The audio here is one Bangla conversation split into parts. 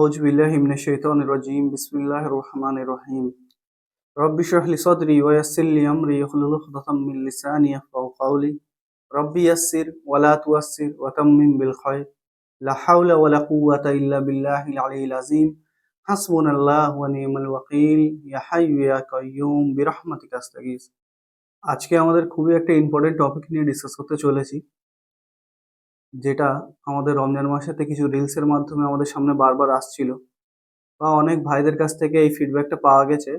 আউজবিল্লাহ ইমনে শৈতন রজিম বিসমিল্লাহ রহমান রহিম রব্বি শহলি সদরি ওয়াসিল্লি আমরি ইখলুল খুদাতাম মিন লিসানি ইয়াফকাহু কাওলি রব্বি ইয়াসসির ওয়ালা তুয়াসসির ওয়া তাম্মিম বিল খায়র লা হাওলা ওয়ালা কুওয়াতা ইল্লা বিল্লাহিল আলিয়িল আযীম হাসবুনাল্লাহু ওয়া নি'মাল ওয়াকিল ইয়া হাইয়্যু ইয়া কাইয়্যুম বিরহমাতিকা আস্তাগীস আজকে আমাদের খুবই একটা ইম্পর্টেন্ট টপিক নিয়ে ডিসকাস করতে চলেছি। যেটা আমাদের রমজান মাসেতে কিছু রিলসের মাধ্যমে আমাদের সামনে বারবার আসছিল। বা অনেক ভাইদের কাছ থেকে এই ফিডব্যাকটা পাওয়া গেছে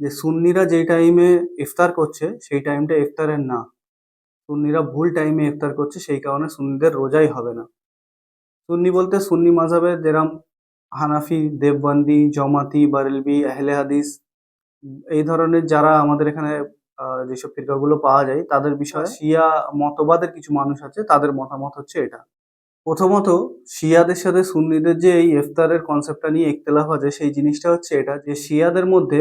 যে, সুন্নিরা যেই টাইমে ইফতার করছে, সেই টাইমটা ইফতারের না। সুন্নিরা ভুল টাইমে ইফতার করছে, সেই কারণে সুন্নিদের রোজাই হবে না। সুন্নি বলতে সুন্নি মাঝাবে যেরাম হানাফি, দেববন্দি, জমাতি, বারেলবি, আহলে হাদিস, এই ধরনের যারা আমাদের এখানে যেসব ফিরকাগুলো পাওয়া যায় তাদের বিষয়ে শিয়া মতবাদের কিছু মানুষ আছে তাদের মতামত হচ্ছে এটা। প্রথমত শিয়াদের সাথে সুন্নিদের যে এই ইফতারের কনসেপ্টটা নিয়ে ইখতলাফ আছে সেই জিনিসটা হচ্ছে এটা যে শিয়াদের মধ্যে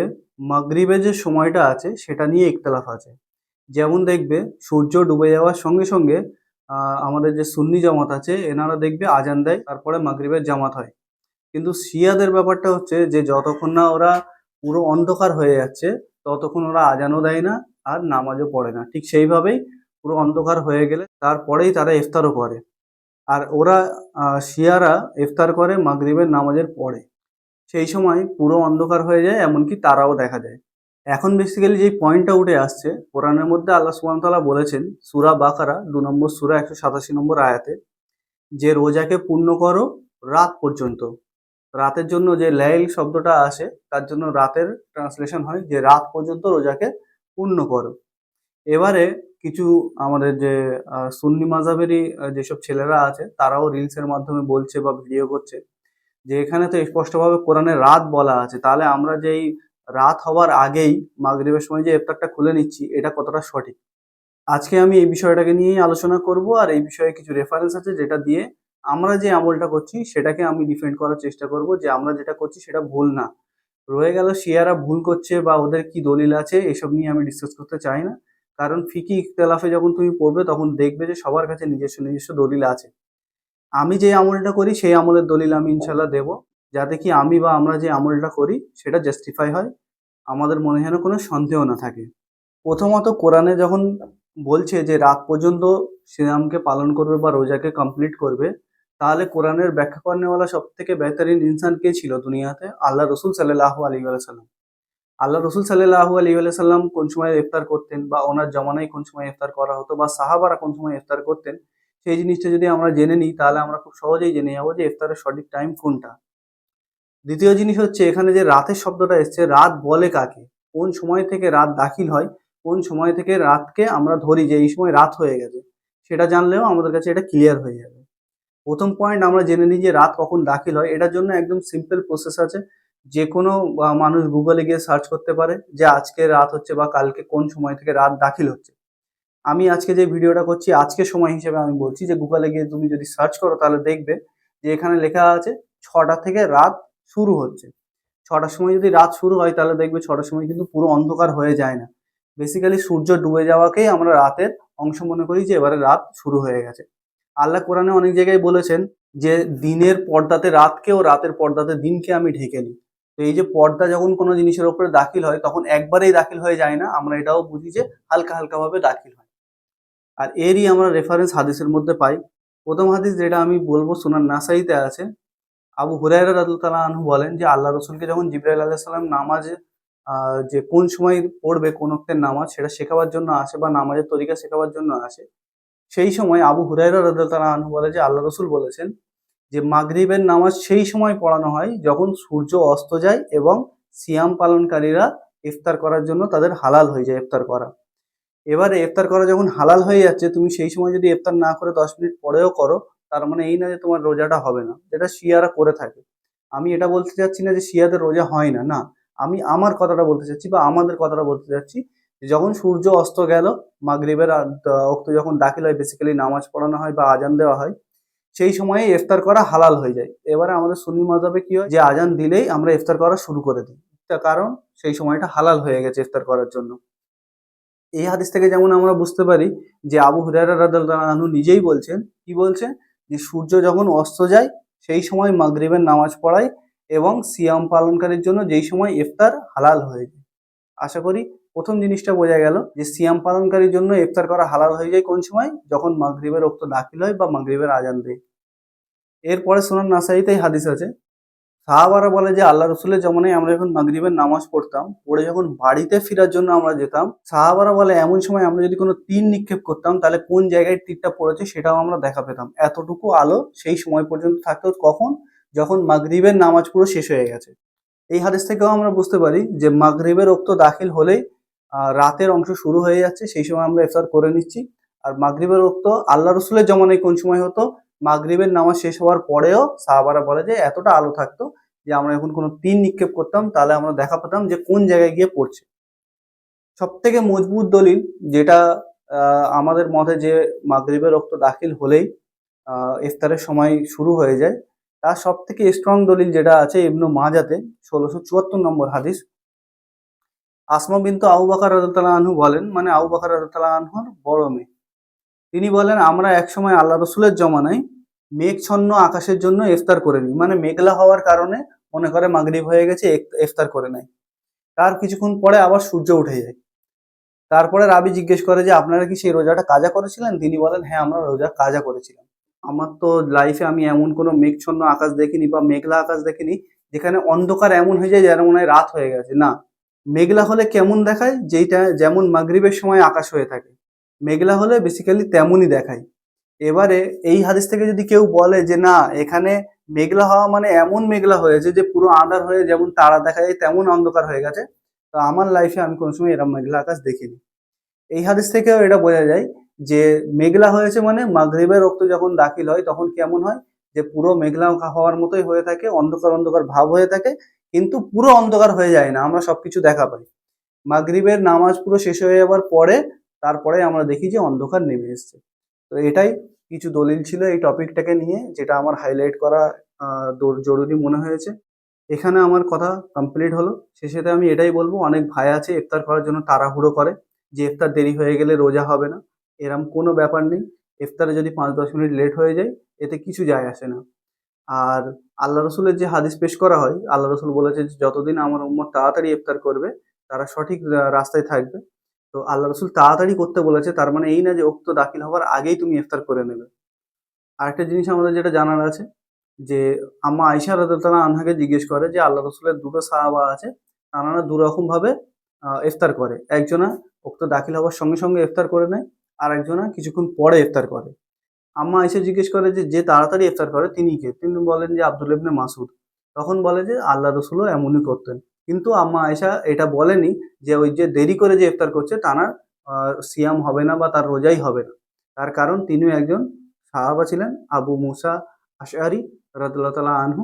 মাগরিবের যে সময়টা আছে সেটা নিয়ে ইখতলাফ আছে। যেমন দেখবে সূর্য ডুবে যাওয়ার সঙ্গে সঙ্গে আহ, আমাদের যে সুন্নি জামাত আছে এনারা দেখবে আজান দেয় তারপরে মাগরিবের জামাত হয়। কিন্তু শিয়াদের ব্যাপারটা হচ্ছে যে যতক্ষণ না ওরা পুরো অন্ধকার হয়ে যাচ্ছে ততক্ষণ ওরা আজানও দেয় না আর নামাজও পড়ে না। ঠিক সেইভাবেই পুরো অন্ধকার হয়ে গেলে তারপরেই তারা ইফতারও করে। আর ওরা শিয়ারা ইফতার করে মাগরিবের নামাজের পরে। সেই সময় পুরো অন্ধকার হয়ে যায়, এমনকি তারাও দেখা যায়। এখন বেসিক্যালি যে পয়েন্টটা উঠে আসছে, কোরআনের মধ্যে আল্লাহ সুবহানাহু বলেছেন, সূরা বাকারা, দু নম্বর সূরা একশো সাতাশি নম্বর আয়াতে, যে রোজাকে পূর্ণ করো রাত পর্যন্ত। রাতের জন্য যে লাইল শব্দটা আসে, তার জন্য রাতের ট্রান্সলেশন হয় যে রাত পর্যন্ত রোজাকে পূর্ণ করো। এবারে কিছু আমাদের যে সুন্নি মাজাবেরই যেসব ছেলেরা আছে, তারাও রিলসের মাধ্যমে বলছে বা ভিডিও করছে যে, এখানে তো স্পষ্টভাবে কোরআনে রাত বলা আছে। তাহলে আমরা যেই রাত হওয়ার আগেই মাগরিবের সময় যে ইফতারটা খুলে নিচ্ছি, এটা কতটা সঠিক? আজকে আমি এই বিষয়টাকে নিয়েই আলোচনা করব আর এই বিষয়ে কিছু রেফারেন্স আছে যেটা দিয়ে আমরা যে আমলটা করছি, সেটাকে আমি ডিফেন্ড করার চেষ্টা করব যে আমরা যেটা করছি সেটা ভুল না। রয়ে গেল শিয়ারা ভুল করছে বা ওদের কি দলিল আছে, এসব নিয়ে আমি ডিসকাস করতে চাই না। কারণ ফিকি ইখতলাফে যখন তুমি পড়বে, তখন দেখবে যে সবার কাছে নিজস্ব নিজস্ব দলিল আছে। আমি যে আমলটা করি, সেই আমলের দলিল আমি ইনশাল্লাহ দেব। যাতে কি আমি বা আমরা যে আমলটা করি, সেটা জাস্টিফাই হয়। আমাদের মনে যেন কোনো সন্দেহ না থাকে। প্রথমত কোরআনে যখন বলছে যে রাত পর্যন্ত সিয়ামকে পালন করবে বা রোজাকে কমপ্লিট করবে তাহলে কোরআনের ব্যাখ্যা করেনেওয়ালা সব থেকে বেহতরিন ইনসান কে ছিল দুনিয়াতে? আল্লাহ রসুল সাল্লাহ আলী সাল্লাম আল্লাহ রসুল সাল্লাহ আলী সাল্লাম কোন সময় ইফতার করতেন বা ওনার জমানায় কোন সময় ইফতার করা হতো বা সাহাবারা কোন সময় ইফতার করতেন, সেই জিনিসটা যদি আমরা জেনে নিই, তাহলে আমরা খুব সহজেই জেনে যাব যে ইফতারের সঠিক টাইম কোনটা। দ্বিতীয় জিনিস হচ্ছে এখানে যে রাতের শব্দটা এসছে, রাত বলে কাকে? কোন সময় থেকে রাত দাখিল হয়? কোন সময় থেকে রাতকে আমরা ধরি যে এই সময় রাত হয়ে গেছে? সেটা জানলেও আমাদের কাছে এটা ক্লিয়ার হয়ে যাবে। প্রথম পয়েন্ট আমরা জেনে নিই যে রাত কখন দাখিল হয়, এটার জন্য একদম সিম্পল প্রসেস আছে। যে কোনো মানুষ গুগলে গিয়ে সার্চ করতে পারে যে আজকে রাত হচ্ছে বা কালকে কোন সময় থেকে রাত দাখিল হচ্ছে। আমি আজকে যে ভিডিওটা করছি, আজকে সময় হিসেবে আমি বলছি যে গুগলে গিয়ে তুমি যদি সার্চ করো তাহলে দেখবে যে এখানে লেখা আছে ছটা থেকে রাত শুরু হচ্ছে। ছটার সময় যদি রাত শুরু হয় তাহলে দেখবে ছটার সময় কিন্তু পুরো অন্ধকার হয়ে যায় না। বেসিক্যালি সূর্য ডুবে যাওয়াকেই আমরা রাতের অংশ মনে করি যে এবারে রাত শুরু হয়ে গেছে। আল্লাহ কোরআনে অনেক জায়গায় বলেছেন যে দিনের পর্দাতে রাতকে ও রাতের পর্দাতে দিনকে আমি ঢেকে নিই। তো এই যে পর্দা যখন কোনো জিনিসের উপরে দাখিল হয়, তখন একবারেই দাখিল হয়ে যায় না। আমরা এটাও বুঝি যে হালকা হালকা ভাবে দাখিল হয়। আর এরই আমরা রেফারেন্স হাদিসের মধ্যে পাই। প্রথম হাদিস যেটা আমি বলব সোনার নাসাইতে আছে। আবু হুরায়রা রাদিয়াল্লাহু আনহু বলেন যে, আল্লাহ রসুলকে যখন জিব্রাইল আলাইহিস সালাম নামাজে যে কোন সময় পড়বে কোন অক্তের নামাজ, সেটা শেখাবার জন্য আসে বা নামাজের তরিকা শেখাবার জন্য আসে। সেই সময় আবু হুরায়রা রাদিয়াল্লাহু আনহু বলে যে, আল্লাহ রসুল বলেছেন যে, মাগরিবের নামাজ সেই সময় পড়ানো হয় যখন সূর্য অস্ত যায় এবং সিয়াম পালনকারীরা ইফতার করার জন্য তাদের হালাল হয়ে যায় ইফতার করা। এবারে ইফতার করা যখন হালাল হয়ে যাচ্ছে, তুমি সেই সময় যদি ইফতার না করে দশ মিনিট পরেও করো, তার মানে এই না যে তোমার রোজাটা হবে না, যেটা শিয়ারা করে থাকে। আমি এটা বলতে চাচ্ছি না যে, শিয়াদের রোজা হয় না না। আমি আমার কথাটা বলতে চাচ্ছি বা আমাদের কথাটা বলতে চাচ্ছি যখন সূর্য অস্ত গেল, মাগরিবের অক্ত যখন দাখিল হয় বেসিক্যালি নামাজ পড়ানো হয় বা আজান দেওয়া হয়, সেই সময়ে ইফতার করা হালাল হয়ে যায়। এবারে আমাদের সুন্নি মাজাবে কি হয়? যে আজান দিলেই আমরা ইফতার করা শুরু করে দিই। তার কারণ সেই সময়টা হালাল হয়ে গেছে ইফতার করার জন্য। এই হাদিস থেকে যেমন আমরা বুঝতে পারি যে আবু রাদিয়াল্লাহু আনহু নিজেই বলছেন, কি বলছেন? যে সূর্য যখন অস্ত যায়, সেই সময় মাগরিবের নামাজ পড়ায় এবং সিয়াম পালনকারীর জন্য যেই সময় ইফতার হালাল হয়ে যায়। আশা করি প্রথম জিনিসটা বোঝা গেল যে সিয়াম পালনকারীর জন্য ইফতার করা হালাল হয়ে যায় কোন সময়? যখন মাগরিবের রক্ত দাখিল হয় বা মাগরিবের আজান দেয়। এরপরে সোনার নাসাইতেই হাদিস আছে, সাহাবারা বলে যে আল্লাহ রসুলের জমানায় আমরা যখন মাগরিবের নামাজ পড়তাম, পড়ে যখন বাড়িতে ফেরার জন্য আমরা যেতাম, সাহাবারা বলে এমন সময় আমরা যদি কোনো তীর নিক্ষেপ করতাম, তাহলে কোন জায়গায় তীরটা পড়েছে সেটাও আমরা দেখা পেতাম। এতটুকু আলো সেই সময় পর্যন্ত থাকতো কখন? যখন মাগরিবের নামাজ পুরো শেষ হয়ে গেছে। এই হাদিস থেকেও আমরা বুঝতে পারি যে মাগরিবের রক্ত দাখিল হলেই রাতের অংশ শুরু হয়ে যাচ্ছে, সেই সময় আমরা ইফতার করে নিচ্ছি। আর মাগরিবের রক্ত আল্লাহ রসুলের জমানায় কোন সময় হতো? মাগরিবের নামাজ শেষ হওয়ার পরেও সাহাবারা বলে যে, এতটা আলো থাকতো যে, আমরা এখন কোনো তীর নিক্ষেপ করতাম, তাহলে আমরা দেখা পেতাম যে, কোন জায়গায় গিয়ে পড়ছে। সব থেকে মজবুত দলিল যেটা আমাদের মতে যে মাগরিবের রক্ত দাখিল হলেই ইফতারের সময় শুরু হয়ে যায়, তার সব থেকে স্ট্রং দলিল যেটা আছে ইবনু মাজাতে, ষোলোশো চুয়াত্তর নম্বর হাদিস। আসমা বিন্তু আবু বাকার রাজতাল্লাহ আনহু বলেন মানে আবু বাকার আনহুর বড় মেয়ে। তিনি বলেন, আমরা একসময় আল্লাহ রসুলের জমানায় মেঘছন্ন আকাশের জন্য ইফতার করে নিই মানে মেঘলা হওয়ার কারণে মনে করে মাগরিব হয়ে গেছে ইফতার করে নেয় তার কিছুক্ষণ পরে আবার সূর্য উঠে যায়। তারপরে রাবি জিজ্ঞেস করে যে, আপনারা কি সেই রোজাটা কাজা করেছিলেন? তিনি বলেন হ্যাঁ আমরা রোজা কাজা করেছিলাম। আমার তো লাইফে আমি এমন কোনো মেঘছন্ন আকাশ দেখিনি বা মেঘলা আকাশ দেখিনি, যেখানে অন্ধকার এমন হয়ে যায় যেন মনে হয় রাত হয়ে গেছে। না মেঘলা হলে কেমন দেখায়? যেইটা যেমন মাগরিবের সময় আকাশ হয়ে থাকে। মেঘলা হলে বেসিক্যালি তেমনই দেখায়। এবারে এই হাদিস থেকে যদি কেউ বলে যে, না, এখানে মেঘলা হওয়া মানে এমন মেঘলা হয়েছে যে, পুরো আঁধার হয়ে যেমন তারা দেখা যায়, তেমন অন্ধকার হয়ে গেছে। তো আমার লাইফে আমি কোনো সময় এরকম মেঘলা আকাশ দেখিনি। এই হাদিস থেকেও এটা বোঝা যায় যে, মেঘলা হয়েছে মানে মাগরিবের রক্ত যখন দাখিল হয়, তখন কেমন হয়? যে, পুরো মেঘলা হওয়ার মতোই হয়ে থাকে, অন্ধকার অন্ধকার ভাব হয়ে থাকে কিন্তু পুরো অন্ধকার হয়ে যায় না, আমরা সবকিছু দেখা পাই। মাগরিবের নামাজ পুরো শেষ হয়ে যাওয়ার পরে, তারপরে আমরা দেখি যে অন্ধকার নেমে এসছে। তো এটাই কিছু দলিল ছিল এই টপিকটাকে নিয়ে, যেটা আমার হাইলাইট করা জরুরি মনে হয়েছে। এখানে আমার কথা কমপ্লিট হলো। শেষেতে আমি এটাই বলব, অনেক ভাই আছে ইফতার করার জন্য তাড়াহুড়ো করে, যে ইফতার দেরি হয়ে গেলে রোজা হবে না। এরম কোনো ব্যাপার নেই। ইফতারে যদি পাঁচ দশ মিনিট লেট হয়ে যায়, এতে কিছু যায় আসে না। আর আল্লাহ রসুলের যে হাদিস পেশ করা হয়, আল্লাহ রসুল বলেছে যতদিন আমার উম্মত তাড়াতাড়ি ইফতার করবে, তারা সঠিক রাস্তায় থাকবে। তো আল্লাহ রসুল তাড়াতাড়ি করতে বলেছে, তার মানে এই না যে উক্ত দাখিল হওয়ার আগেই তুমি ইফতার করে নেবে। আরেকটা জিনিস আমাদের যেটা জানার আছে, যে আম্মা আইসা রাদিয়াল্লাহু আনহাকে জিজ্ঞেস করে যে আল্লাহ রসুলের দুটো সাহাবা আছে, তারা দু রকম ভাবে ইফতার করে। একজনা উক্ত দাখিল হওয়ার সঙ্গে সঙ্গে ইফতার করে নেয় আর একজনা কিছুক্ষণ পরে ইফতার করে। আম্মা এসে জিজ্ঞেস করে যে যে তাড়াতাড়ি ইফতার করে তিনি কে? তিনি বলেন যে, আব্দুল ইবনে মাসুদ তখন বলে যে, আল্লাহ রসুলও এমনই করতেন। কিন্তু আম্মা আয়েশা এটা বলেনি যে, ওই যে দেরি করে যে ইফতার করছে তার সিয়াম হবে না বা তার রোজাই হবে না। তার কারণ তিনিও একজন সাহাবা ছিলেন, আবু মুসা আশারি রাদুল্লাহ তালা আনহু।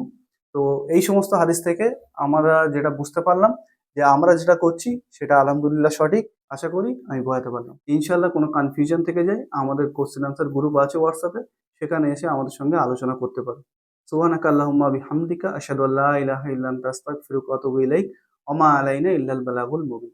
তো এই সমস্ত হাদিস থেকে আমরা যেটা বুঝতে পারলাম যে, আমরা যেটা করছি, সেটা আলহামদুলিল্লাহ সঠিক। আশা করি আমি বোঝাতে পারলাম ইনশাল্লাহ কোনো কনফিউশন থেকে যায়, আমাদের কোশ্চেন আনসার গ্রুপ আছে হোয়াটসঅ্যাপে সেখানে এসে আমাদের সঙ্গে আলোচনা করতে পারো। সোহান আল্লাহুম্মা বিহামদিকা, আশহাদু আল্লা ইলাহা ইল্লা আনতা আস্তাগফিরুকা ওয়া আতুবু ইলাইক আলাইনা ইল্লাল বালাগুল মুবিন।